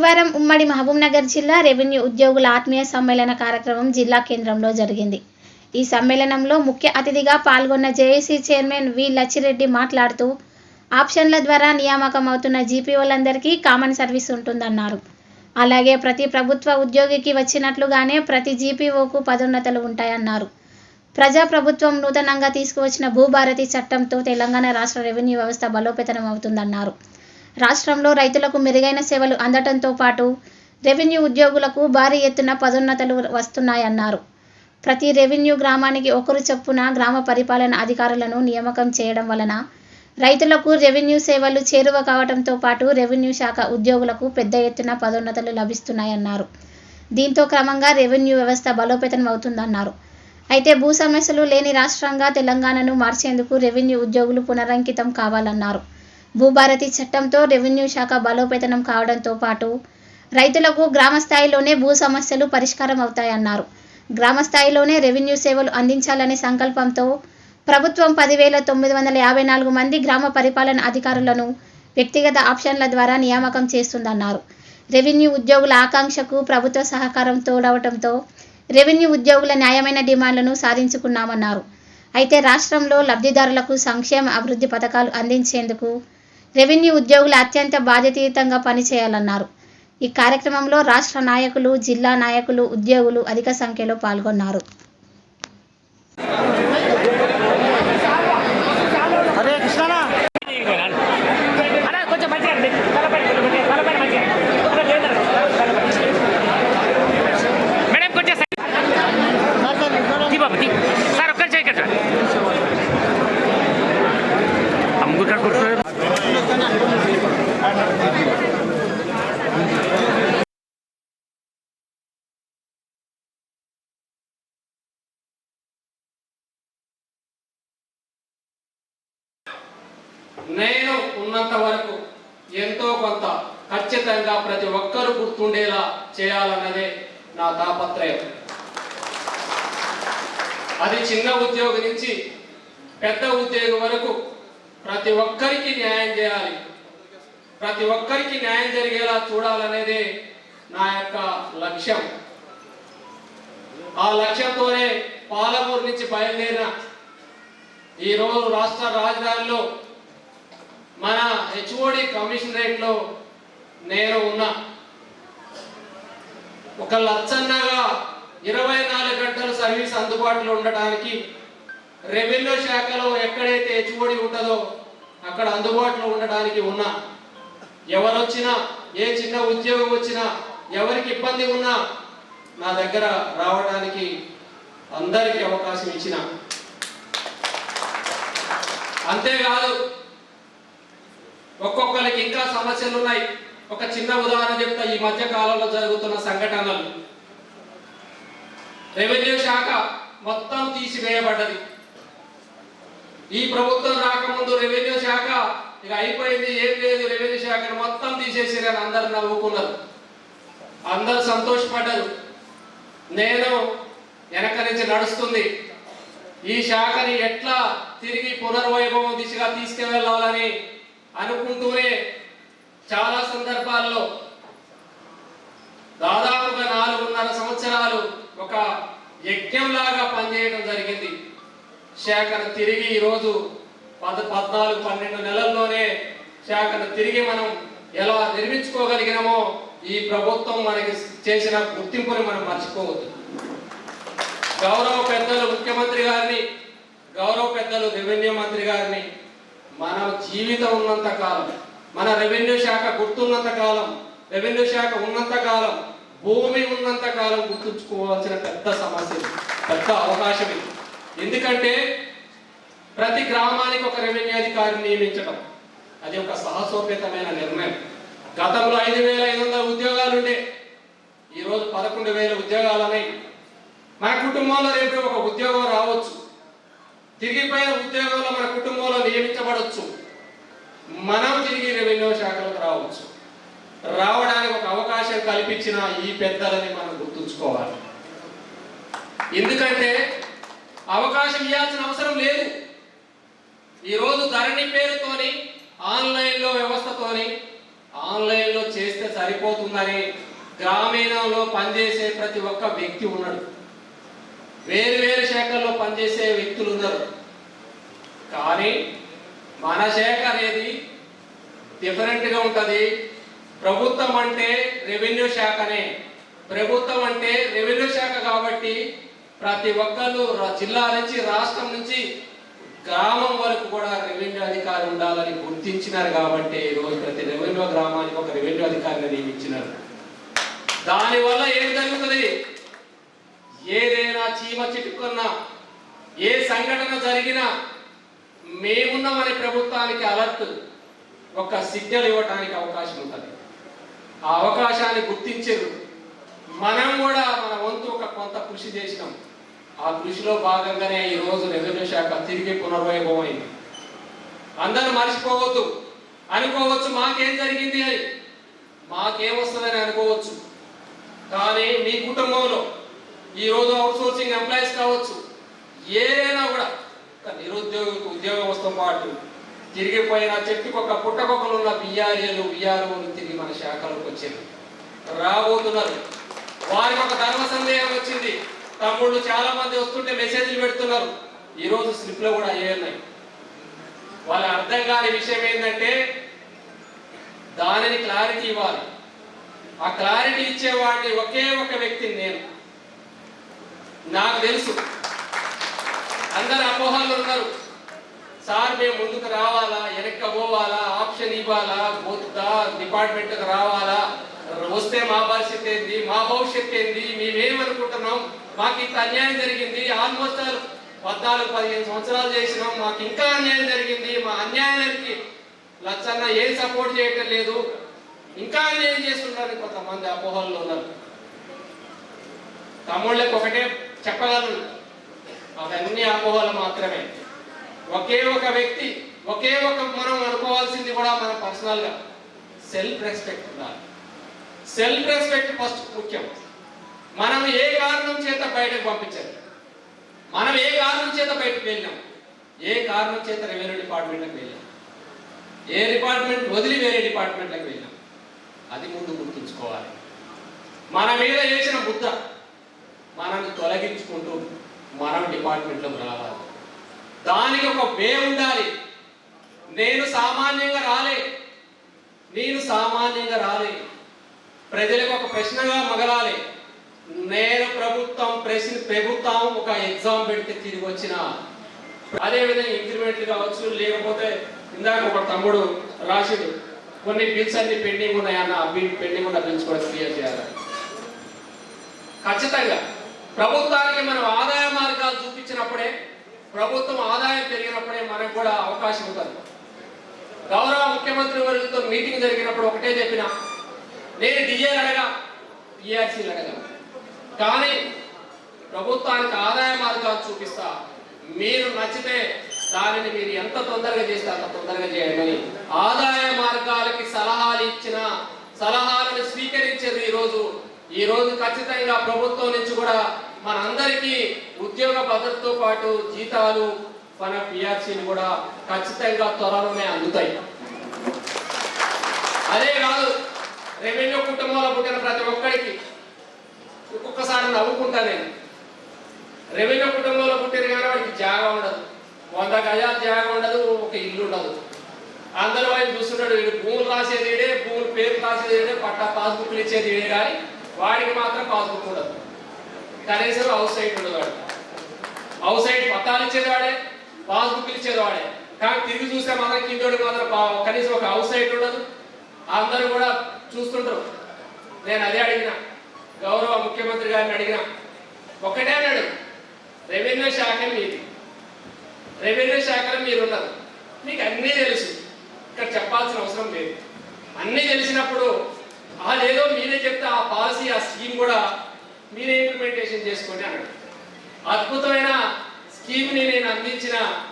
గురువారం ఉమ్మడి మహబూబ్నగర్ జిల్లా రెవెన్యూ ఉద్యోగుల ఆత్మీయ సమ్మేళన కార్యక్రమం జిల్లా కేంద్రంలో జరిగింది. ఈ సమ్మేళనంలో ముఖ్య అతిథిగా పాల్గొన్న జేఏసీ చైర్మన్ వి. లచ్చిరెడ్డి మాట్లాడుతూ ఆప్షన్ల ద్వారా నియామకం అవుతున్న జీపీఓలందరికీ కామన్ సర్వీస్ ఉంటుందన్నారు. అలాగే ప్రతి ప్రభుత్వ ఉద్యోగికి వచ్చినట్లుగానే ప్రతి జీపీఓకు పదోన్నతలు ఉంటాయన్నారు. ప్రజాప్రభుత్వం నూతనంగా తీసుకువచ్చిన భూభారతి చట్టంతో తెలంగాణ రాష్ట్ర రెవెన్యూ వ్యవస్థ బలోపేతనం అవుతుందన్నారు రాష్ట్రంలో రైతులకు మెరుగైన సేవలు అందటంతో పాటు రెవెన్యూ ఉద్యోగులకు భారీ ఎత్తున పదోన్నతలు వస్తున్నాయన్నారు. ప్రతి రెవెన్యూ గ్రామానికి ఒకరు చొప్పున గ్రామ పరిపాలన అధికారులను నియామకం చేయడం వలన రైతులకు రెవెన్యూ సేవలు చేరువ కావడంతో పాటు రెవెన్యూ శాఖ ఉద్యోగులకు పెద్ద ఎత్తున పదోన్నతలు లభిస్తున్నాయన్నారు. దీంతో క్రమంగా రెవెన్యూ వ్యవస్థ బలోపేతం అవుతుందన్నారు. అయితే భూ సమస్యలు లేని రాష్ట్రంగా తెలంగాణను మార్చేందుకు రెవెన్యూ ఉద్యోగులు పునరంకితం కావాలన్నారు. భూభారతి చట్టంతో రెవెన్యూ శాఖ బలోపేతనం కావడంతో పాటు రైతులకు గ్రామ స్థాయిలోనే భూ సమస్యలు పరిష్కారం అవుతాయన్నారు. గ్రామ స్థాయిలోనే రెవెన్యూ సేవలు అందించాలనే సంకల్పంతో ప్రభుత్వం పదివేల తొమ్మిది వందల యాభై నాలుగు మంది గ్రామ పరిపాలన అధికారులను వ్యక్తిగత ఆప్షన్ల ద్వారా నియామకం చేస్తుందన్నారు. రెవెన్యూ ఉద్యోగుల ఆకాంక్షకు ప్రభుత్వ సహకారం తోడవటంతో రెవెన్యూ ఉద్యోగుల న్యాయమైన డిమాండ్లను సాధించుకున్నామన్నారు. అయితే రాష్ట్రంలో లబ్ధిదారులకు సంక్షేమ అభివృద్ధి పథకాలు అందించేందుకు రెవెన్యూ ఉద్యోగులు అత్యంత బాధ్యతయుతంగా పనిచేయాలన్నారు. ఈ కార్యక్రమంలో రాష్ట్ర నాయకులు జిల్లా నాయకులు ఉద్యోగులు అధిక సంఖ్యలో పాల్గొన్నారు. నేను ఉన్నంత వరకు ఎంతో కొంత ఖచ్చితంగా ప్రతి ఒక్కరూ గుర్తుండేలా చేయాలన్నదే నా తాపత్రయం. అది చిన్న ఉద్యోగి నుంచి పెద్ద ఉద్యోగం వరకు ప్రతి ఒక్కరికి న్యాయం చేయాలి. ప్రతి ఒక్కరికి న్యాయం జరిగేలా చూడాలనేదే నా యొక్క లక్ష్యం. ఆ లక్ష్యంతోనే పాలమూరు నుంచి బయలుదేరిన ఈ రోజు రాష్ట్ర రాజధానిలో మన హెచ్ఓడి కమిషనరేట్లో నేను ఉన్న. ఒక లచ్చన్నగా ఇరవై నాలుగు గంటలు సర్వీస్ అందుబాటులో ఉండటానికి రెవెన్యూ శాఖలో ఎక్కడైతే హెచ్ఓడి ఉంటుందో అక్కడ అందుబాటులో ఉండడానికి ఉన్నా. ఎవరొచ్చినా ఏ చిన్న ఉద్యోగం వచ్చినా ఎవరికి ఇబ్బంది ఉన్నా నా దగ్గర రావడానికి అందరికీ అవకాశం ఇచ్చిన. అంతేకాదు ఒక్కొక్కరికి ఇంకా సమస్యలు ఉన్నాయి ఒక చిన్న ఉదాహరణ చెప్తా ఈ మధ్య కాలంలో జరుగుతున్న సంఘటనలు. రెవెన్యూ శాఖ మొత్తం తీసివేయబడ్డది. ఈ ప్రభుత్వం రాకముందు రెవెన్యూ శాఖ ఇక అయిపోయింది ఏం లేదు రెవెన్యూ శాఖను మొత్తం తీసేసిరని అందరు నవ్వుకున్నారు. అందరు సంతోషపడ్డారు. నేను వెనక నుంచి నడుస్తుంది. ఈ శాఖని ఎట్లా తిరిగి పునర్వైభవం దిశగా తీసుకువెళ్ళాలని అనుకుంటూనే చాలా సందర్భాల్లో దాదాపుగా నాలుగున్నర సంవత్సరాలు ఒక యజ్ఞంలాగా పనిచేయడం జరిగింది. శాఖను తిరిగి ఈరోజు పద పద్నాలుగు పన్నెండు నెలల్లోనే శాఖను తిరిగి మనం ఎలా నిర్మించుకోగలిగినామో ఈ ప్రభుత్వం మనకి చేసిన గుర్తింపుని మనం మర్చిపోవద్దు. గౌరవ పెద్దలు ముఖ్యమంత్రి గారిని గౌరవ పెద్దలు రెవెన్యూ మంత్రి గారిని మన జీవితం ఉన్నంత కాలం మన రెవెన్యూ శాఖ గుర్తున్నంత కాలం రెవెన్యూ శాఖ ఉన్నంత కాలం భూమి ఉన్నంత కాలం గుర్తుంచుకోవాల్సిన పెద్ద సమస్య పెద్ద అవకాశం ఇది. ఎందుకంటే ప్రతి గ్రామానికి ఒక రెవెన్యూ అధికారిని నియమించడం అది ఒక సాహసోపేతమైన నిర్ణయం. గతంలో ఐదు వేల ఐదు వందల ఉద్యోగాలు ఉండే ఈరోజు పదకొండు వేల ఉద్యోగాలు అనేవి మన కుటుంబంలో రేపు ఒక ఉద్యోగం రావచ్చు. తిరిగిపోయిన ఉద్యోగంలో మన కుటుంబంలో నియమించబడవచ్చు మనం తిరిగి రెవెన్యూ శాఖలకు రావచ్చు. రావడానికి ఒక అవకాశం కల్పించిన ఈ పెద్దలని మనం గుర్తుంచుకోవాలి. ఎందుకంటే అవకాశం ఇవ్వాల్సిన అవసరం లేదు. ఈరోజు ధరణి పేరుతోని ఆన్లైన్లో వ్యవస్థతోని ఆన్లైన్లో చేస్తే సరిపోతుందని గ్రామీణంలో పనిచేసే ప్రతి ఒక్క వ్యక్తి ఉన్నాడు. వేరు వేరు శాఖల్లో పనిచేసే వ్యక్తులు ఉన్నారు కానీ మన శాఖ అనేది డిఫరెంట్గా ఉంటుంది. ప్రభుత్వం అంటే రెవెన్యూ శాఖనే. ప్రభుత్వం అంటే రెవెన్యూ శాఖ కాబట్టి ప్రతి ఒక్కరు జిల్లా నుంచి రాష్ట్రం నుంచి గ్రామం వరకు కూడా రెవెన్యూ అధికారి ఉండాలని గుర్తించినారు కాబట్టి ఈరోజు ప్రతి రెవెన్యూ గ్రామానికి ఒక రెవెన్యూ అధికారిని నియమించినారు. దానివల్ల ఏం జరుగుతుంది? ఏదే చీమ చిట్టుకున్నా ఏ సంఘటన జరిగినా మేమున్నామనే ప్రభుత్వానికి అలర్ట్ ఒక సిగ్నల్ ఇవ్వడానికి అవకాశం ఉంటుంది. ఆ అవకాశాన్ని గుర్తించారు. మనం కూడా మన వంతు ఒక కొంత కృషి చేసినాం. ఆ కృషిలో భాగంగానే ఈ రోజు రెవెన్యూ శాఖ తిరిగి పునర్వైభవమైంది. అందరూ మర్చిపోవద్దు. అనుకోవచ్చు మాకేం జరిగింది అని. మాకేం వస్తుందని అనుకోవచ్చు. కానీ మీ కుటుంబంలో ఈ రోజు ఎంప్లాయీస్ కావచ్చు ఏదైనా కూడా. ఒక ఉద్యోగం ఉద్యోగంతో పాటు. తిరిగిపోయిన చెట్టుకు ఒక పుట్టకొక్కలు ఉన్న బిఆర్ఏలు విఆర్ఓలు తిరిగి మన శాఖలోకి వచ్చారు. రాబోతున్నారు. వారికి ఒక ధర్మ సందేహం వచ్చింది. తమ్ముళ్ళు చాలా మంది వస్తుంటే మెసేజ్లు పెడుతున్నారు. ఈరోజు స్లిప్లో కూడా అయ్యే ఉన్నాయి. వాళ్ళ అర్థం కాని విషయం ఏంటంటే దానిని క్లారిటీ ఇవ్వాలి. ఆ క్లారిటీ ఇచ్చేవాడిని ఒకే ఒక వ్యక్తిని నేను. నాకు తెలుసు. అందరు అపోహలు ఉన్నారు. సార్ మేము ముందుకు రావాలా? వెనక్కి పోవాలా? ఆప్షన్ ఇవ్వాలా? వద్దా? డిపార్ట్మెంట్కి రావాలా? వస్తే మా భవిష్యత్ ఏంది? మా భవిష్యత్ ఏంది? మేమేమనుకుంటున్నాం? మాకు ఇంత అన్యాయం జరిగింది. ఆల్మోస్ట్ ఆల్ పద్నాలుగు పదిహేను సంవత్సరాలు చేసినాం. మాకు ఇంకా అన్యాయం జరిగింది. మా అన్యాయానికి లచ్చన్న ఏం సపోర్ట్ చేయటం లేదు. ఇంకా అన్యాయం చేస్తున్నారు కొంతమంది అపోహల్లో ఉన్నారు. తమ్ముళ్ళకి ఒకటే చెప్పగలను. అవన్నీ అపోహలు మాత్రమే. ఒకే ఒక వ్యక్తి ఒకే ఒక మనం అనుకోవాల్సింది కూడా మన పర్సనల్గా సెల్ఫ్ రెస్పెక్ట్ ఉండాలి. సెల్ఫ్ రెస్పెక్ట్ ఫస్ట్ ముఖ్యం. మనం ఏ కారణం చేత బయటకు పంపించారు మనం ఏ కారణం చేత బయటకు వెళ్ళాం ఏ కారణం చేత రెవెన్యూ డిపార్ట్మెంట్కి వెళ్ళాం ఏ డిపార్ట్మెంట్ వదిలి వేరే డిపార్ట్మెంట్లకు వెళ్ళాం అది ముందు గుర్తుంచుకోవాలి. మన మీద వేసిన బుద్ధ. మనల్ని తొలగించుకుంటూ మనం డిపార్ట్మెంట్లో రావాలి. దానికి ఒక వే ఉండాలి. నేను సామాన్యంగా రాలే. నేను సామాన్యంగా రాలే. ప్రజలకు ఒక ప్రశ్నగా మగలాలి. నేను ప్రభుత్వం ప్రశ్న ప్రభుత్వం ఒక ఎగ్జామ్ పెడితే తిరిగి వచ్చిన అదేవిధంగా ఇంక్రిమెంట్లు కావచ్చు లేకపోతే ఇందాక ఒక తమ్ముడు రాసిడు కొన్ని బిల్స్ అన్ని పెండింగ్ ఉన్నాయన్న బిల్ పెండింగ్ ఉన్న బిల్స్ కూడా క్లియర్ చేయాలి. ఖచ్చితంగా. ప్రభుత్వానికి మనం ఆదాయ మార్గాలు చూపించినప్పుడే ప్రభుత్వం ఆదాయం పెరిగినప్పుడే మనకు కూడా అవకాశం ఉంటుంది. గౌరవ ముఖ్యమంత్రి వర్గంతో మీటింగ్ జరిగినప్పుడు ఒకటే చెప్పిన నేను డిఏలు అడగా పిఆర్సీలు అడగా కానీ ప్రభుత్వానికి ఆదాయ మార్గాలు చూపిస్తా మీరు నచ్చితే దానిని మీరు ఎంత తొందరగా చేస్తే అంత తొందరగా చేయండి. ఆదాయ మార్గాలకి సలహాలు ఇచ్చిన సలహాలను స్వీకరించారు ఈరోజు. ఈరోజు ఖచ్చితంగా ప్రభుత్వం నుంచి కూడా మనందరికీ ఉద్యోగ భద్రతతో పాటు జీతాలు మన పిఆర్సీలు కూడా ఖచ్చితంగా త్వరలోనే అందుతాయి. అదే కాదు రెవెన్యూ కుటుంబంలో పుట్టిన ప్రతి ఒక్కరికి ఒక్కొక్కసారి నవ్వుకుంటా నేను. రెవెన్యూ కుటుంబంలో పుట్టిన కానీ వాడికి జాగా ఉండదు. వంద గజాల జాగా ఉండదు ఒక ఇల్లు ఉండదు. అందరూ ఆయన చూస్తున్నాడు వీడు భూములు రాసేది ఈడే భూములు పేరు రాసేది ఏడే పట్టా పాస్బుక్లు ఇచ్చేది ఈడే కానీ వాడికి మాత్రం పాస్బుక్ ఉండదు. కనీసం హౌస్ సైట్ ఉండదు హౌస్ సైట్ పట్టాలు ఇచ్చేది పాస్బుక్ పాస్బుక్లు కానీ తిరిగి చూస్తే మాత్రం కిందోడికి మాత్రం కనీసం ఒక హౌస్ సైట్ ఉండదు. అందరూ కూడా చూస్తుంటారు. నేను అదే అడిగిన. గౌరవ ముఖ్యమంత్రి గారిని అడిగిన. ఒకటే అన్నాడు రెవెన్యూ శాఖ మీది. రెవెన్యూ శాఖలో మీరున్నారు. మీకు అన్నీ తెలుసు. ఇక్కడ చెప్పాల్సిన అవసరం లేదు. అన్నీ తెలిసినప్పుడు ఆ లేదో మీరే చెప్తే ఆ పాలసీ ఆ స్కీమ్ కూడా మీరే ఇంప్లిమెంటేషన్ చేసుకోండి అన్నాడు. అద్భుతమైన స్కీమ్ని నేను అందించిన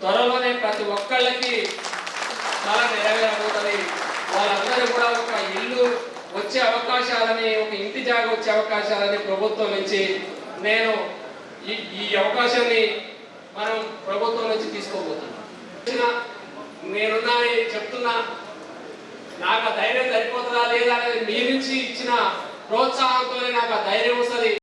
త్వరలోనే ప్రతి ఒక్కళ్ళకి చాలా నెరవేరబోతుంది. వాళ్ళందరూ కూడా ఒక ఇల్లు వచ్చే అవకాశాలని ఒక ఇంటి జాగా వచ్చే అవకాశాలని ప్రభుత్వం నుంచి నేను ఈ ఈ అవకాశాన్ని మనం ప్రభుత్వం నుంచి తీసుకోబోతున్నాం. చిన్న- చెప్తున్నా నాకు ధైర్యం సరిపోతుందా లేదా అనేది మీ నుంచి ఇచ్చిన ప్రోత్సాహంతోనే నాకు ఆ ధైర్యం వస్తుంది.